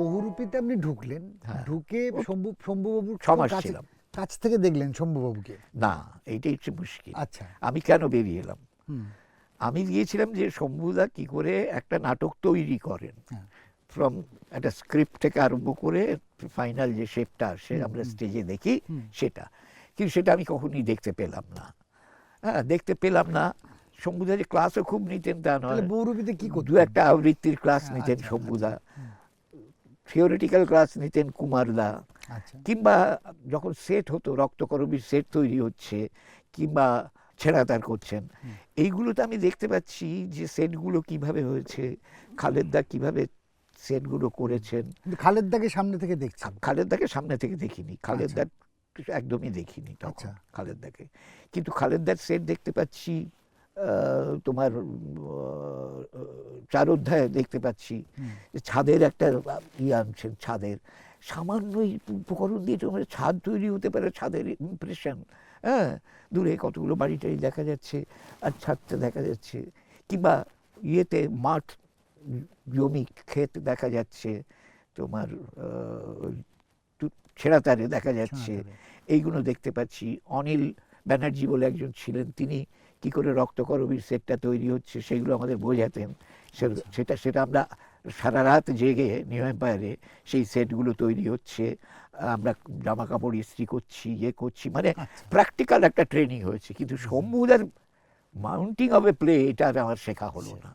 বহুরূপীতে আপনি ঢুকলেন। হ্যাঁ। ঢুকে শম্ভু শম্ভুবাবুর ছ মাস ছিলাম। কাছ থেকে দেখলেন শম্ভুবাবুকে? না এইটাই হচ্ছে মুশকিল। আচ্ছা। আমি কেন বেরিয়ে এলাম? আমি গিয়েছিলাম যে শম্ভুদা কি করে একটা নাটক তৈরি করেন। হ্যাঁ। ফ্রম একটা স্ক্রিপ্ট থেকে আরম্ভ করে ফাইনাল যে শেপটা আসে আমরা স্টেজে দেখি সেটা। কিন্তু সেটা আমি কখনই দেখতে পেলাম না। হ্যাঁ দেখতে পেলাম না। শম্ভুদা যে ক্লাসও খুব নিতেন তা নয়। বহুরূপীতে কি দু একটা আবৃত্তির ক্লাস হ্যাঁ, নিতেন আচ্ছা, শম্ভুদা থিওরিটিক্যাল ক্লাস নিতেন কুমারদা আচ্ছা। কিংবা যখন সেট হতো রক্তকরবীর সেট তৈরি হচ্ছে কিংবা ছেঁড়াতার করছেন এইগুলোতে আমি দেখতে পাচ্ছি যে সেটগুলো কীভাবে হয়েছে খালেদদা কীভাবে সেটগুলো করেছেন। খালেদদাকে সামনে থেকে দেখছেন? খালেদদাকে সামনে থেকে দেখিনি। খালেদদার একদমই দেখিনি তখন আচ্ছা। খালেদদাকে কিন্তু খালেদদার সেট দেখতে পাচ্ছি তোমার চার অধ্যায়ে দেখতে পাচ্ছি ছাদের একটা ইয়ে আনছেন ছাদের। সামান্য উপকরণ দিয়ে তোমার ছাদ তৈরি হতে পারে ছাদের ইমপ্রেশন হ্যাঁ দূরে কতগুলো বাড়ি টাড়ি দেখা যাচ্ছে আর ছাদটা দেখা যাচ্ছে। কিংবা ইয়েতে মাঠ জমি ক্ষেত দেখা যাচ্ছে তোমার ছেঁড়া ছেঁড়াতারে দেখা যাচ্ছে। এইগুলো দেখতে পাচ্ছি। অনিল ব্যানার্জি বলে একজন ছিলেন তিনি কি করে রক্তকরবীর সেটটা তৈরি হচ্ছে সেগুলো আমাদের বোঝাতেন। সেটা সেটা আমরা সারা রাত জেগে নিউ এম্পায়ারে সেই সেটগুলো তৈরি হচ্ছে। আমরা জামা কাপড় ইস্ত্রি করছি ইয়ে করছি মানে প্র্যাকটিক্যাল একটা ট্রেনিং হয়েছে। কিন্তু শম্ভুদার মাউন্টিং অফ এ প্লে এটা আর আমার শেখা হলো না।